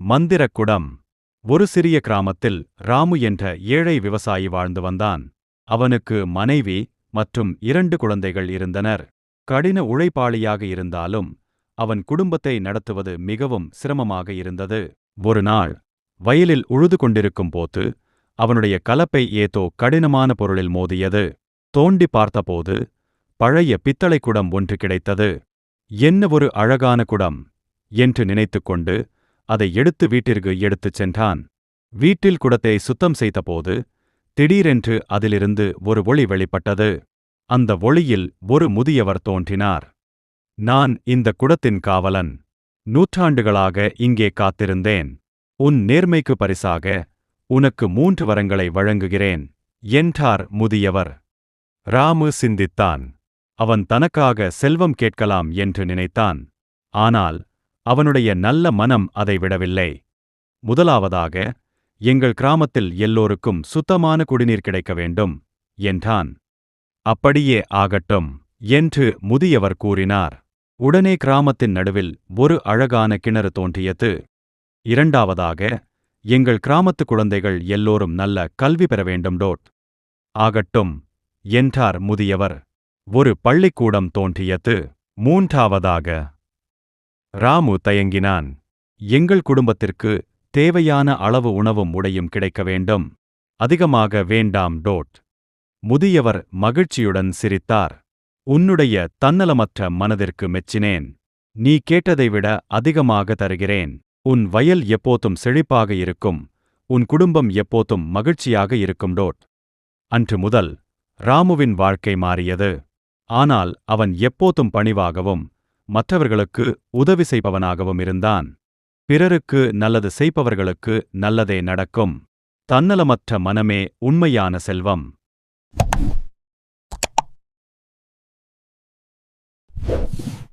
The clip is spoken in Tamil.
மந்திரக்குடம். ஒரு சிறிய கிராமத்தில் ராமு என்ற ஏழை விவசாயி வாழ்ந்து வந்தான். அவனுக்கு மனைவி மற்றும் இரண்டு குழந்தைகள் இருந்தனர். கடின உழைப்பாளியாக இருந்தாலும் அவன் குடும்பத்தை நடத்துவது மிகவும் சிரமமாக இருந்தது. ஒரு நாள் வயலில் உழுது கொண்டிருக்கும் போது அவனுடைய கலப்பை ஏதோ கடினமான பொருளில் மோதியது. தோண்டி பார்த்தபோது பழைய பித்தளை குடம் ஒன்று கிடைத்தது. என்ன ஒரு அழகான குடம் என்று நினைத்துக்கொண்டு அதை எடுத்து வீட்டிற்கு எடுத்துச் சென்றான். வீட்டில் குடத்தை சுத்தம் செய்தபோது திடீரென்று அதிலிருந்து ஒரு ஒளி வெளிப்பட்டது. அந்த ஒளியில் ஒரு முதியவர் தோன்றினார். நான் இந்த குடத்தின் காவலன். நூற்றாண்டுகளாக இங்கே காத்திருந்தேன். உன் நேர்மைக்கு பரிசாக உனக்கு மூன்று வரங்களை வழங்குகிறேன் என்றார் முதியவர். ராமு சிந்தித்தான். அவன் தனக்காக செல்வம் கேட்கலாம் என்று நினைத்தான். ஆனால் அவனுடைய நல்ல மனம் அதை விடவில்லை. முதலாவதாக எங்கள் கிராமத்தில் எல்லோருக்கும் சுத்தமான குடிநீர் கிடைக்க வேண்டும் என்றான். அப்படியே ஆகட்டும் என்று முதியவர் கூறினார். உடனே கிராமத்தின் நடுவில் ஒரு அழகான கிணறு தோன்றியது. இரண்டாவதாக எங்கள் கிராமத்து குழந்தைகள் எல்லோரும் நல்ல கல்வி பெற வேண்டும் டோட். ஆகட்டும் என்றார் முதியவர். ஒரு பள்ளிக்கூடம் தோன்றியது. மூன்றாவதாக ராமு தயங்கினான். எங்கள் குடும்பத்திற்கு தேவையான அளவு உணவும் உடையும் கிடைக்க வேண்டும். அதிகமாக வேண்டாம் டோட். முதியவர் மகிழ்ச்சியுடன் சிரித்தார். உன்னுடைய தன்னலமற்ற மனதிற்கு மெச்சினேன். நீ கேட்டதை விட அதிகமாக தருகிறேன். உன் வயல் எப்போதும் செழிப்பாக இருக்கும். உன் குடும்பம் எப்போதும் மகிழ்ச்சியாக இருக்கும் டோட். அன்று முதல் ராமுவின் வாழ்க்கை மாறியது. ஆனால் அவன் எப்போதும் பணிவாகவும் மற்றவர்களுக்கு உதவி செய்பவனாகவும் இருந்தான். பிறருக்கு நல்லது செய்பவர்களுக்கு நல்லதே நடக்கும். தன்னலமற்ற மனமே உண்மையான செல்வம்.